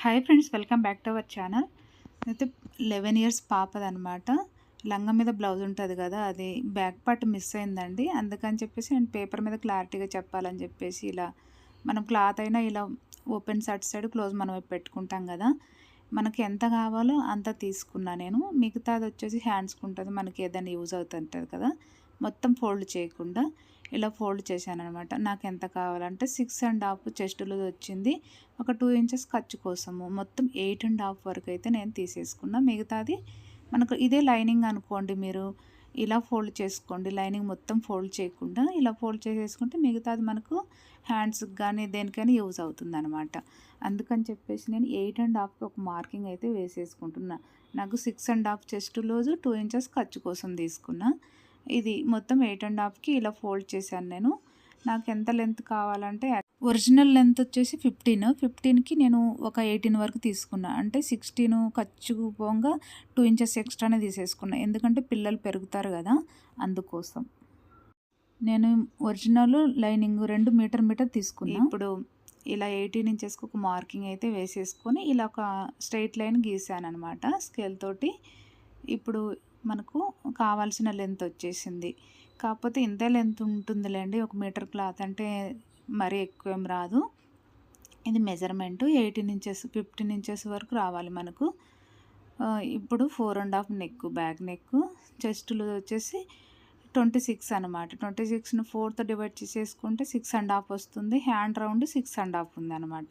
Hi friends welcome back to our channel అయితే eleven years పాపదనమాట లంగం మీద బ్లౌజ్ ఉంటుంది కదా అది బ్యాక్ పార్ట్ మిస్ అయిందండి. అందుకని చెప్పేసి నేను పేపర్ మీద క్లారిటీగా చెప్పాలని చెప్పేసి ఇలా మనం క్లాత్ అయినా ఇలా ఓపెన్ సైడ్ సైడ్ క్లోజ్ మనం పెట్టుకుంటాం కదా మనకి ఎంత కావాలో అంత తీసుకున్నా నేను. మిగతాది వచ్చేసి హ్యాండ్స్కి ఉంటుంది మనకి ఏదైనా యూజ్ అవుతుంటుంది కదా మొత్తం ఫోల్డ్ చేయకుండా. ఇలా ఫోల్డ్ చేశాను అనమాట నాకు ఎంత కావాలంటే సిక్స్ అండ్ హాఫ్ చెస్టులో వచ్చింది. ఒక టూ ఇంచెస్ ఖర్చు కోసము. మొత్తం ఎయిట్ అండ్ హాఫ్ వరకు అయితే నేను తీసేసుకున్నా. మిగతాది మనకు ఇదే లైనింగ్ అనుకోండి మీరు. ఇలా ఫోల్డ్ చేసుకోండి. లైనింగ్ మొత్తం ఫోల్డ్ చేయకుండా ఇలా ఫోల్డ్ చేసేసుకుంటే మిగతాది మనకు హ్యాండ్స్కి కానీ దేనికైనా యూజ్ అవుతుంది అనమాట అందుకని చెప్పేసి నేను ఎయిట్ అండ్ హాఫ్కి ఒక మార్కింగ్ అయితే వేసేసుకుంటున్నా. నాకు six and half chest loose two inches ఖర్చు కోసం తీసుకున్నా. ఇది మొత్తం ఎయిట్ అండ్ హాఫ్కి ఇలా ఫోల్డ్ చేశాను నేను. నాకు ఎంత లెంత్ కావాలంటే ఒరిజినల్ లెంత్ వచ్చేసి ఫిఫ్టీన్ ఫిఫ్టీన్కి నేను ఒక ఎయిటీన్ వరకు తీసుకున్నా. అంటే సిక్స్టీన్ ఖర్చు పోగా టూ ఇంచెస్ ఎక్స్ట్రానే తీసేసుకున్నా. ఎందుకంటే పిల్లలు పెరుగుతారు కదా అందుకోసం. నేను ఒరిజినల్ లైనింగ్ రెండు మీటర్ మీటర్ తీసుకున్నా. ఇప్పుడు ఇలా ఎయిటీన్ ఇంచెస్కి ఒక మార్కింగ్ అయితే వేసేసుకొని ఇలా ఒక స్ట్రైట్ లైన్ గీసాను అనమాట స్కేల్ తోటి. ఇప్పుడు మనకు కావాల్సిన లెంత్ వచ్చేసింది. కాకపోతే ఇంతే లెంత్ ఉంటుందిలేండి. ఒక మీటర్ క్లాత్ అంటే మరీ ఎక్కువ ఏం రాదు. ఇది measurement eighteen inches fifteen inches వరకు రావాలి మనకు. ఇప్పుడు four and half neck back neck చెస్టులు వచ్చేసి ట్వంటీ సిక్స్ అనమాట ట్వంటీ సిక్స్ని ఫోర్త్ డివైడ్ చేసేసుకుంటే సిక్స్ అండ్ హాఫ్ వస్తుంది. Hand round six and half ఉంది అనమాట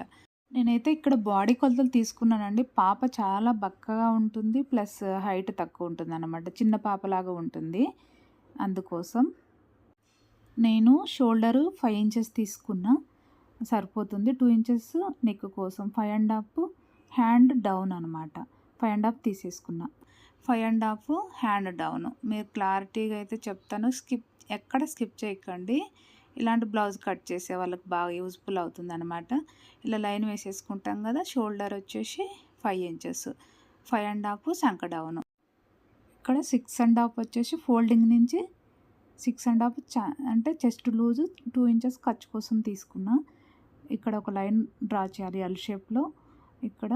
నేనైతే ఇక్కడ బాడీ కొలతలు తీసుకున్నానండి. పాప చాలా బక్కగా ఉంటుంది. ప్లస్ హైట్ తక్కువ ఉంటుంది అనమాట చిన్న పాపలాగా ఉంటుంది. అందుకోసం నేను షోల్డరు ఫైవ్ ఇంచెస్ తీసుకున్నా. సరిపోతుంది. టూ ఇంచెస్ నెక్ కోసం five and half hand down అనమాట five and half తీసేసుకున్నా. Five and half hand down. మీరు క్లారిటీగా అయితే చెప్తాను. స్కిప్ ఎక్కడ స్కిప్ చేయకండి. ఇలాంటి బ్లౌజ్ కట్ చేసే వాళ్ళకి బాగా యూజ్ఫుల్ అవుతుంది అనమాట ఇలా లైన్ వేసేసుకుంటాం కదా షోల్డర్ వచ్చేసి five inches five and half సంక down. ఇక్కడ సిక్స్ అండ్ హాఫ్ వచ్చేసి ఫోల్డింగ్ నుంచి సిక్స్ అండ్ హాఫ్ చా అంటే చెస్ట్ లూజ్ టూ ఇంచెస్ ఖర్చు కోసం తీసుకున్నా. ఇక్కడ ఒక లైన్ డ్రా చేయాలి ఎల్ షేప్లో ఇక్కడ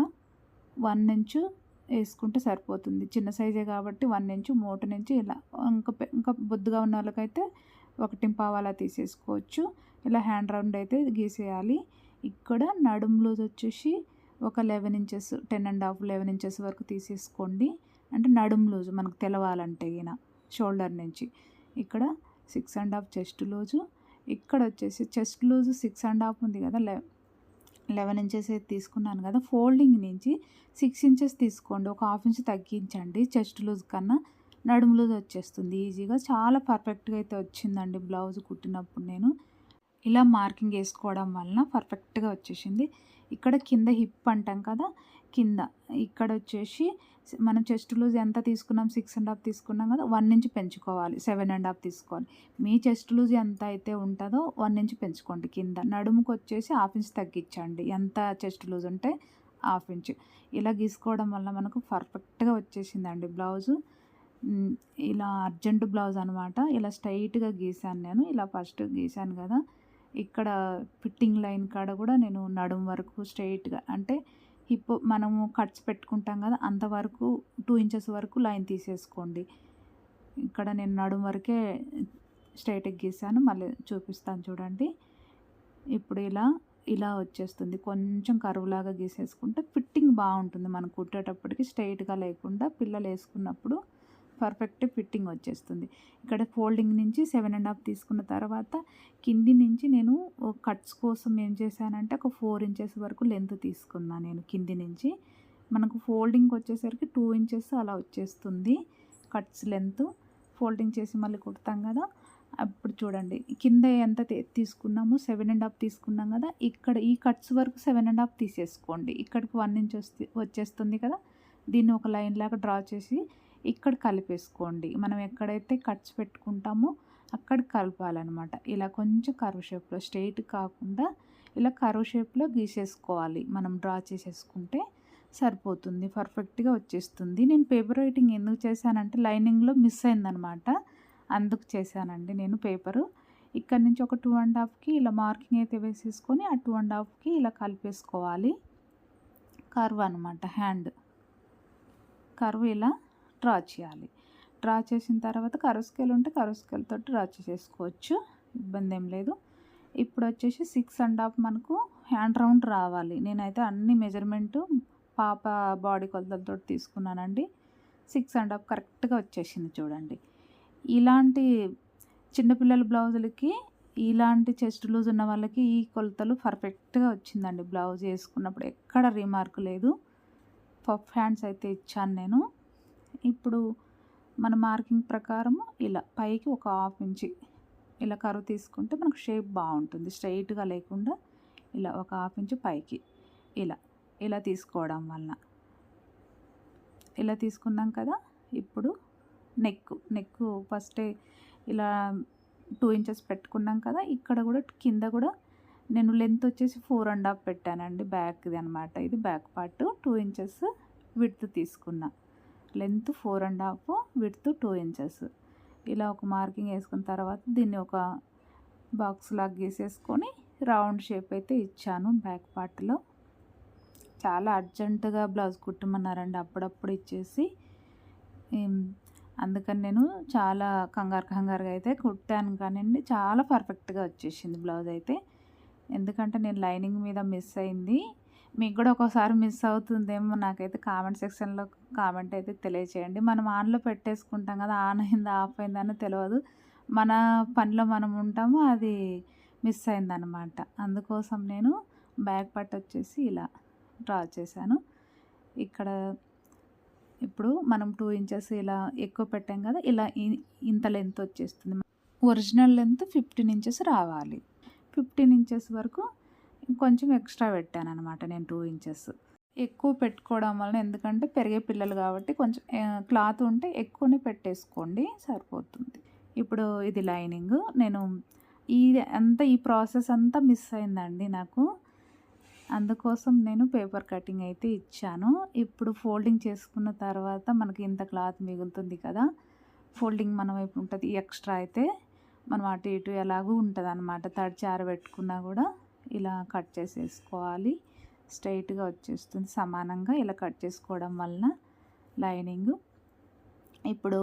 వన్ ఇంచు వేసుకుంటే సరిపోతుంది. చిన్న సైజే కాబట్టి వన్ ఇంచు మూట నుంచి ఇలా ఇంకా ఇంకా బొద్దుగా ఉన్న వాళ్ళకైతే ఒకటి పావాలా తీసేసుకోవచ్చు. ఇలా హ్యాండ్ రౌండ్ అయితే గీసేయాలి. ఇక్కడ నడుం లూజ్ వచ్చేసి ఒక eleven inches ten and half eleven inches వరకు తీసేసుకోండి. అంటే నడుము లూజ్ మనకు తెలవాలంటే ఈయన షోల్డర్ నుంచి. ఇక్కడ six and half chest loose. ఇక్కడ వచ్చేసి chest loose six and half ఉంది కదా లె లెవెన్ ఇంచెస్ అయితే తీసుకున్నాను కదా. ఫోల్డింగ్ నుంచి సిక్స్ ఇంచెస్ తీసుకోండి. ఒక హాఫ్ ఇంచ్ తగ్గించండి చెస్ట్ లూజ్ కన్నా. నడుములు వచ్చేస్తుంది. ఈజీగా చాలా పర్ఫెక్ట్గా అయితే వచ్చిందండి బ్లౌజ్ కుట్టినప్పుడు నేను. ఇలా మార్కింగ్ వేసుకోవడం వలన పర్ఫెక్ట్గా వచ్చేసింది. ఇక్కడ కింద హిప్ అంటాం కదా కింద. ఇక్కడ వచ్చేసి మనం చెస్ట్ లూజ్ ఎంత తీసుకున్నాం? సిక్స్ అండ్ హాఫ్ తీసుకున్నాం కదా వన్ ఇంచ్ పెంచుకోవాలి. సెవెన్ అండ్ హాఫ్ తీసుకోవాలి. మీ చెస్ట్ లూజ్ ఎంత అయితే ఉంటుందో వన్ ఇంచ్ పెంచుకోండి కింద. నడుముకు వచ్చేసి హాఫ్ ఇంచ్ తగ్గించండి. ఎంత చెస్ట్ లూజ్ ఉంటే హాఫ్ ఇంచ్. ఇలా గీసుకోవడం వల్ల మనకు పర్ఫెక్ట్గా వచ్చేసిందండి బ్లౌజు. ఇలా అర్జెంట్ బ్లౌజ్ అనమాట ఇలా స్ట్రైట్గా గీసాను నేను. ఇలా ఫస్ట్ గీసాను కదా. ఇక్కడ ఫిట్టింగ్ లైన్ కాడ కూడా నేను నడుము వరకు స్ట్రైట్గా అంటే హిప్ మనము కట్స్ పెట్టుకుంటాం కదా అంతవరకు టూ ఇంచెస్ వరకు లైన్ తీసేసుకోండి. ఇక్కడ నేను నడుము వరకే స్ట్రైట్గా గీసాను. మళ్ళీ చూపిస్తాను చూడండి. ఇప్పుడు ఇలా ఇలా వచ్చేస్తుంది. కొంచెం కరువులాగా గీసేసుకుంటే ఫిట్టింగ్ బాగుంటుంది. మనం కుట్టేటప్పటికి స్ట్రైట్గా లేకుండా పిల్లలు వేసుకున్నప్పుడు పర్ఫెక్ట్ ఫిట్టింగ్ వచ్చేస్తుంది. ఇక్కడ ఫోల్డింగ్ నుంచి సెవెన్ అండ్ హాఫ్ తీసుకున్న తర్వాత కింది నుంచి నేను కట్స్ కోసం ఏం చేశానంటే ఒక ఫోర్ ఇంచెస్ వరకు లెంత్ తీసుకున్నాను నేను కింది నుంచి. మనకు ఫోల్డింగ్ వచ్చేసరికి టూ ఇంచెస్ అలా వచ్చేస్తుంది కట్స్ లెంత్ ఫోల్డింగ్ చేసి మళ్ళీ కుడతాం కదా. అప్పుడు చూడండి కింద ఎంత తీసుకున్నాము సెవెన్ అండ్ హాఫ్ తీసుకున్నాం కదా. ఇక్కడ ఈ కట్స్ వరకు సెవెన్ అండ్ హాఫ్ తీసేసుకోండి. ఇక్కడికి వన్ ఇంచ్ వస్తే వచ్చేస్తుంది కదా. దీన్ని ఒక లైన్ లాగా డ్రా చేసి ఇక్కడ కలిపేసుకోండి. మనం ఎక్కడైతే కట్స్ పెట్టుకుంటామో అక్కడ కలపాలన్నమాట. ఇలా కొంచెం కరువు షేప్లో స్ట్రైట్ కాకుండా ఇలా కరువు షేప్లో గీసేసుకోవాలి. మనం డ్రా చేసేసుకుంటే సరిపోతుంది. పర్ఫెక్ట్గా వచ్చేస్తుంది. నేను పేపర్ రైటింగ్ ఎందుకు చేశానంటే లైనింగ్లో మిస్ అయిందనమాట అందుకు చేశానండి నేను పేపరు. ఇక్కడ నుంచి ఒక టూ అండ్ హాఫ్కి ఇలా మార్కింగ్ అయితే వేసేసుకొని ఆ టూ అండ్ హాఫ్కి ఇలా కలిపేసుకోవాలి. కర్వ్ అనమాట హ్యాండ్. కర్వ్ ఇలా డ్రా చేయాలి. డ్రా చేసిన తర్వాత కర్వ్ ఉంటే కర్వ్ తోటి డ్రా చేసేసుకోవచ్చు. ఇబ్బంది ఏం లేదు. ఇప్పుడు వచ్చేసి సిక్స్ అండ్ హాఫ్ మనకు హ్యాండ్ రౌండ్ రావాలి. నేనైతే అన్ని మెజర్మెంట్ పాప బాడీ కొలతలతో తీసుకున్నానండి. సిక్స్ అండ్ హాఫ్ కరెక్ట్గా వచ్చేసింది చూడండి. ఇలాంటి చిన్నపిల్లల బ్లౌజులకి ఇలాంటి చెస్ట్ లూజ్ ఉన్న వాళ్ళకి ఈ కొలతలు పర్ఫెక్ట్గా వచ్చిందండి. బ్లౌజ్ వేసుకున్నప్పుడు ఎక్కడ రిమార్క్ లేదు. పఫ్ హ్యాండ్స్ అయితే ఇచ్చాను నేను. ఇప్పుడు మన మార్కింగ్ ప్రకారము ఇలా పైకి ఒక హాఫ్ ఇంచి ఇలా కరువు తీసుకుంటే మనకు షేప్ బాగుంటుంది. స్ట్రైట్గా లేకుండా ఇలా ఒక హాఫ్ ఇంచు పైకి ఇలా ఇలా తీసుకోవడం వలన. ఇలా తీసుకున్నాం కదా ఇప్పుడు నెక్ నెక్ ఫస్టే ఇలా టూ ఇంచెస్ పెట్టుకున్నాం కదా ఇక్కడ కూడా కింద కూడా నేను లెంత్ వచ్చేసి ఫోర్ అండ్ హాఫ్ పెట్టానండి బ్యాక్ది అనమాట ఇది back part two inches width తీసుకున్నా. Length four and half width two inches. ఇలా ఒక మార్కింగ్ వేసుకున్న తర్వాత దీన్ని ఒక బాక్స్ లాగా గీసేసుకొని రౌండ్ షేప్ అయితే ఇచ్చాను బ్యాక్ పార్ట్లో. చాలా అర్జెంటుగా బ్లౌజ్ కుట్టమన్నారండి అప్పుడప్పుడు ఇచ్చేసి. అందుకని నేను చాలా కంగారు కంగారుగా అయితే కుట్టాను కానివ్వండి చాలా పర్ఫెక్ట్గా వచ్చేసింది బ్లౌజ్ అయితే. ఎందుకంటే నేను లైనింగ్ మీద మిస్ అయింది. మీకు కూడా ఒక్కోసారి మిస్ అవుతుందేమో నాకైతే కామెంట్ సెక్షన్లో కామెంట్ అయితే తెలియచేయండి. మనం ఆన్లో పెట్టేసుకుంటాం కదా ఆన్ అయిందా ఆఫ్ అయిందని తెలియదు మన పనిలో మనం ఉంటాము అది మిస్ అయిందనమాట అందుకోసం నేను బ్యాక్ పట్ వచ్చేసి ఇలా డ్రా చేశాను. ఇక్కడ ఇప్పుడు మనం టూ ఇంచెస్ ఇలా ఎక్కువ పెట్టాం కదా ఇలా ఇంత లెంత్ వచ్చేస్తుంది. ఒరిజినల్ లెంత్ ఫిఫ్టీన్ ఇంచెస్ రావాలి. ఫిఫ్టీన్ ఇంచెస్ వరకు కొంచెం ఎక్స్ట్రా పెట్టాను అనమాట నేను టూ ఇంచెస్. ఎక్కువ పెట్టుకోవడం వలన ఎందుకంటే పెరిగే పిల్లలు కాబట్టి కొంచెం క్లాత్ ఉంటే ఎక్కువనే పెట్టేసుకోండి సరిపోతుంది. ఇప్పుడు ఇది లైనింగ్. నేను ఈ అంతా ఈ ప్రాసెస్ అంతా మిస్ అయిందండి నాకు. అందుకోసం నేను పేపర్ కటింగ్ అయితే ఇచ్చాను. ఇప్పుడు ఫోల్డింగ్ చేసుకున్న తర్వాత మనకి ఇంత క్లాత్ మిగులుతుంది కదా ఫోల్డింగ్ మన వైపు ఉంటుంది. ఎక్స్ట్రా అయితే మనం అటు ఇటు ఎలాగూ ఉంటుంది అనమాట తడిచి ఆరబెట్టుకున్నా కూడా. ఇలా కట్ చేసేసుకోవాలి. స్ట్రైట్గా వచ్చేస్తుంది. సమానంగా ఇలా కట్ చేసుకోవడం వలన లైనింగ్. ఇప్పుడు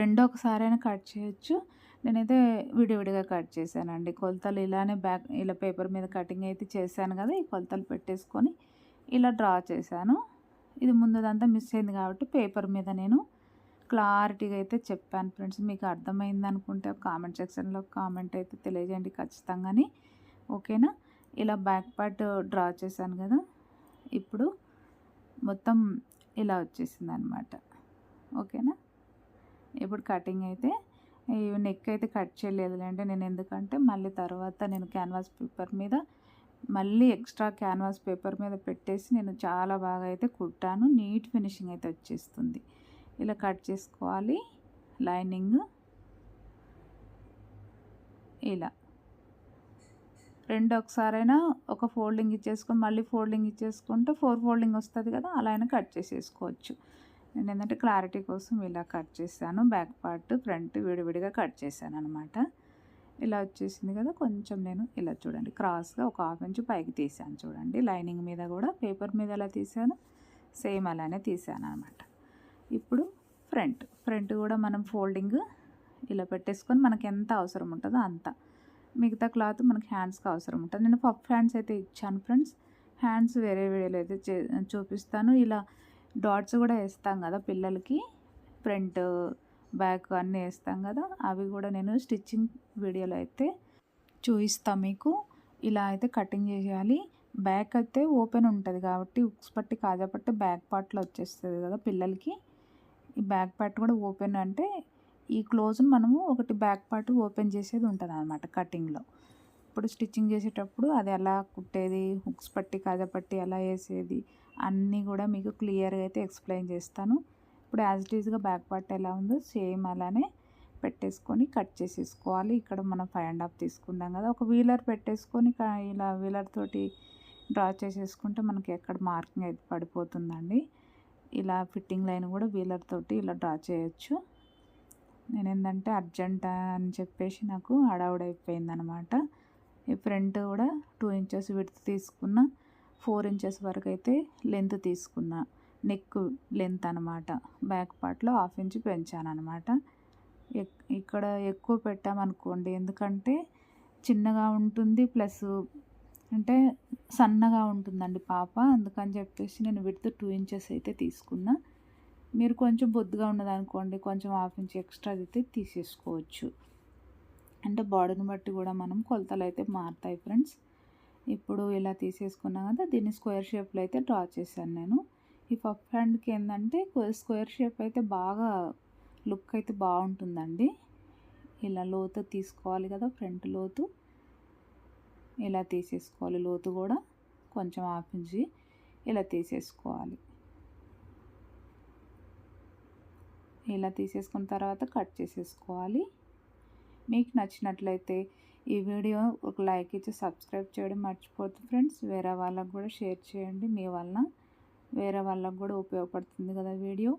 రెండో ఒకసారైనా కట్ చేయొచ్చు. నేనైతే విడివిడిగా కట్ చేశానండి. కొలతలు ఇలానే బ్యాక్ ఇలా పేపర్ మీద కటింగ్ అయితే చేశాను కదా ఈ కొలతలు పెట్టేసుకొని ఇలా డ్రా చేశాను. ఇది ముందుదంతా మిస్ అయింది కాబట్టి పేపర్ మీద నేను క్లారిటీగా అయితే చెప్పాను ఫ్రెండ్స్. మీకు అర్థమైంది అనుకుంటే కామెంట్ సెక్షన్లో కామెంట్ అయితే తెలియజేయండి ఖచ్చితంగాని. ఓకేనా? ఇలా బ్యాక్ పార్ట్ డ్రా చేశాను కదా ఇప్పుడు మొత్తం ఇలా వచ్చేసింది అనమాట ఓకేనా? ఇప్పుడు కటింగ్ అయితే ఈ నెక్ అయితే కట్ చేయలేదు అంటే నేను ఎందుకంటే మళ్ళీ తర్వాత నేను క్యాన్వాస్ పేపర్ మీద మళ్ళీ ఎక్స్ట్రా క్యాన్వాస్ పేపర్ మీద పెట్టేసి నేను చాలా బాగా అయితే కుట్టాను. నీట్ ఫినిషింగ్ అయితే వచ్చేస్తుంది. ఇలా కట్ చేసుకోవాలి. లైనింగ్ ఇలా. రెండు ఒకసారైనా ఒక ఫోల్డింగ్ ఇచ్చేసుకొని మళ్ళీ ఫోల్డింగ్ ఇచ్చేసుకుంటే ఫోర్ ఫోల్డింగ్ వస్తుంది కదా అలా అయినా కట్ చేసేసుకోవచ్చు. నేను ఏంటంటే క్లారిటీ కోసం ఇలా కట్ చేశాను. బ్యాక్ పార్ట్ ఫ్రంట్ విడివిడిగా కట్ చేశాను అనమాట ఇలా వచ్చేసింది కదా కొంచెం నేను ఇలా చూడండి క్రాస్గా ఒక హాఫ్ ఇంచ్ పైకి తీసాను చూడండి. లైనింగ్ మీద కూడా పేపర్ మీద ఎలా తీసాను సేమ్ అలానే తీసాను అనమాట ఇప్పుడు ఫ్రంట్ ఫ్రంట్ కూడా మనం ఫోల్డింగ్ ఇలా పెట్టేసుకొని మనకి ఎంత అవసరం ఉంటుందో అంత. మిగతా క్లాత్ మనకి హ్యాండ్స్కి అవసరం ఉంటుంది నేను పఫ్ హ్యాండ్స్ అయితే ఇచ్చాను ఫ్రెండ్స్. హ్యాండ్స్ వేరే వీడియోలో అయితే చూపిస్తాను. ఇలా డాట్స్ కూడా వేస్తాం కదా పిల్లలకి. ఫ్రంట్ బ్యాక్ అన్నీ వేస్తాం కదా. అవి కూడా నేను స్టిచ్చింగ్ వీడియోలో అయితే చూపిస్తాను మీకు. ఇలా అయితే కటింగ్ చేయాలి. బ్యాక్ అయితే ఓపెన్ ఉంటుంది కాబట్టి ఉక్స్ పట్టి కాజా పట్టి బ్యాక్ పార్ట్లో వచ్చేస్తుంది కదా పిల్లలకి. ఈ బ్యాక్ పార్ట్ కూడా ఓపెన్ అంటే ఈ క్లోజ్ను మనము ఒకటి బ్యాక్ పార్ట్ ఓపెన్ చేసేది ఉంటుంది అనమాట కటింగ్లో. ఇప్పుడు స్టిచ్చింగ్ చేసేటప్పుడు అది ఎలా కుట్టేది హుక్స్ పట్టి కాజా పట్టి ఎలా వేసేది అన్నీ కూడా మీకు క్లియర్గా అయితే ఎక్స్ప్లెయిన్ చేస్తాను. ఇప్పుడు యాజ్ ఇట్ ఈజ్గా బ్యాక్ పార్ట్ ఎలా ఉందో సేమ్ అలానే పెట్టేసుకొని కట్ చేసేసుకోవాలి. ఇక్కడ మనం ఫైవ్ అండ్ హాఫ్ తీసుకున్నాం కదా ఒక వీలర్ పెట్టేసుకొని ఇలా వీలర్ తోటి డ్రా చేసేసుకుంటే మనకి ఎక్కడ మార్కింగ్ అయితే పడిపోతుందండి. ఇలా ఫిట్టింగ్ లైన్ కూడా వీలర్ తోటి ఇలా డ్రా చేయొచ్చు. నేను ఏంటంటే అర్జెంట్ అని చెప్పేసి నాకు హడావుడైపోయింది అనమాట ఈ ఫ్రంట్ కూడా టూ ఇంచెస్ విడ్త్ తీసుకున్న ఫోర్ ఇంచెస్ వరకు అయితే లెంత్ తీసుకున్నా నెక్ లెంత్ అనమాట. బ్యాక్ పార్ట్లో హాఫ్ ఇంచ్ పెంచాను అనమాట ఇక్కడ ఎక్కువ పెట్టామనుకోండి ఎందుకంటే చిన్నగా ఉంటుంది ప్లస్ అంటే సన్నగా ఉంటుందండి పాప. అందుకని చెప్పేసి నేను విడ్త్ టూ ఇంచెస్ అయితే తీసుకున్నా. మీరు కొంచెం బొద్దుగా ఉన్నదనుకోండి కొంచెం హాఫ్ ఇంచ్ ఎక్స్ట్రా అయితే తీసేసుకోవచ్చు. అంటే బాడీని బట్టి కూడా మనం కొలతలు అయితే మారుతాయి ఫ్రెండ్స్. ఇప్పుడు ఇలా తీసేసుకున్నాం కదా దీన్ని స్క్వేర్ షేప్లో అయితే డ్రా చేశాను నేను. ఈ పఫ్ హ్యాండ్కి ఏంటంటే స్క్వేర్ షేప్ అయితే బాగా లుక్ అయితే బాగుంటుందండి. ఇలా లోతు తీసుకోవాలి కదా ఫ్రంట్ లోతు. ఇలా తీసేసుకోవాలి లోతు కూడా కొంచెం ఆపించి ఇలా తీసేసుకోవాలి. ఇలా తీసేసుకున్న తర్వాత కట్ చేసేసుకోవాలి. మీకు నచ్చినట్లయితే ఈ వీడియో ఒక లైక్ ఇచ్చి సబ్స్క్రైబ్ చేయడం మర్చిపోతుంది ఫ్రెండ్స్. వేరే వాళ్ళకు కూడా షేర్ చేయండి. మీ వలన వేరే వాళ్ళకు కూడా ఉపయోగపడుతుంది కదా వీడియో.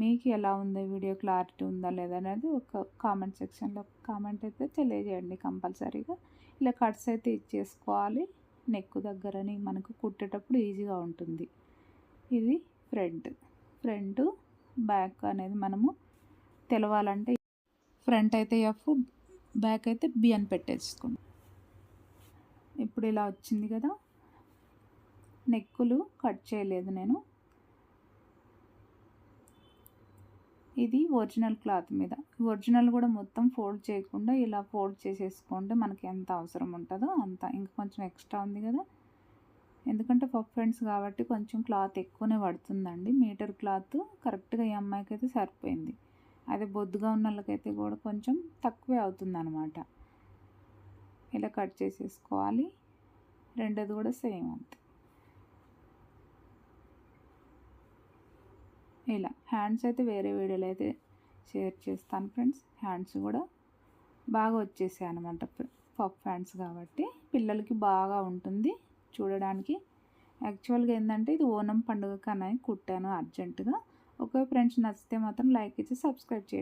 మీకు ఎలా ఉంది వీడియో? క్లారిటీ ఉందా లేదా అనేది ఒక కామెంట్ సెక్షన్లో కామెంట్ అయితే తెలియజేయండి కంపల్సరీగా. ఇలా కట్స్ అయితే ఇచ్చేసుకోవాలి. నెక్ దగ్గరని మనకు కుట్టేటప్పుడు ఈజీగా ఉంటుంది. ఇది ఫ్రంట్. ఫ్రంట్ బ్యాక్ అనేది మనము తెలవాలంటే ఫ్రంట్ అయితే ఎఫ్ బ్యాక్ అయితే బి అని పెట్టేసుకోండి ఇప్పుడు ఇలా వచ్చింది కదా. నెక్కులు కట్ చేయలేదు నేను. ఇది ఒరిజినల్ క్లాత్ మీద. ఒరిజినల్ కూడా మొత్తం ఫోల్డ్ చేయకుండా ఇలా ఫోల్డ్ చేసేసుకోండి. మనకి ఎంత అవసరం ఉంటుందో అంత. ఇంకా కొంచెం ఎక్స్ట్రా ఉంది కదా. ఎందుకంటే పఫ్ ఫ్రెండ్స్ కాబట్టి కొంచెం క్లాత్ ఎక్కువనే పడుతుందండి. మీటర్ క్లాత్ కరెక్ట్గా ఈ అమ్మాయికి అయితే సరిపోయింది. అదే బొద్దుగా ఉన్న వాళ్ళకైతే కూడా కొంచెం తక్కువే అవుతుంది అనమాట ఇలా కట్ చేసేసుకోవాలి. రెండోది కూడా సేమ్ అంతే. ఇలా హ్యాండ్స్ అయితే వేరే వీడియోలో అయితే షేర్ చేస్తాను ఫ్రెండ్స్. హ్యాండ్స్ కూడా బాగా వచ్చేసాయి అనమాట పఫ్ హ్యాండ్స్ కాబట్టి పిల్లలకి బాగా ఉంటుంది. చూడడానికి. యాక్చువల్గా ఏంటంటే ఇది ఓనం పండుగ కన్నా కుట్టాను అర్జెంటుగా. ఒక ఫ్రెండ్స్ నచ్చితే మాత్రం లైక్ ఇచ్చి సబ్స్క్రైబ్ చేయండి.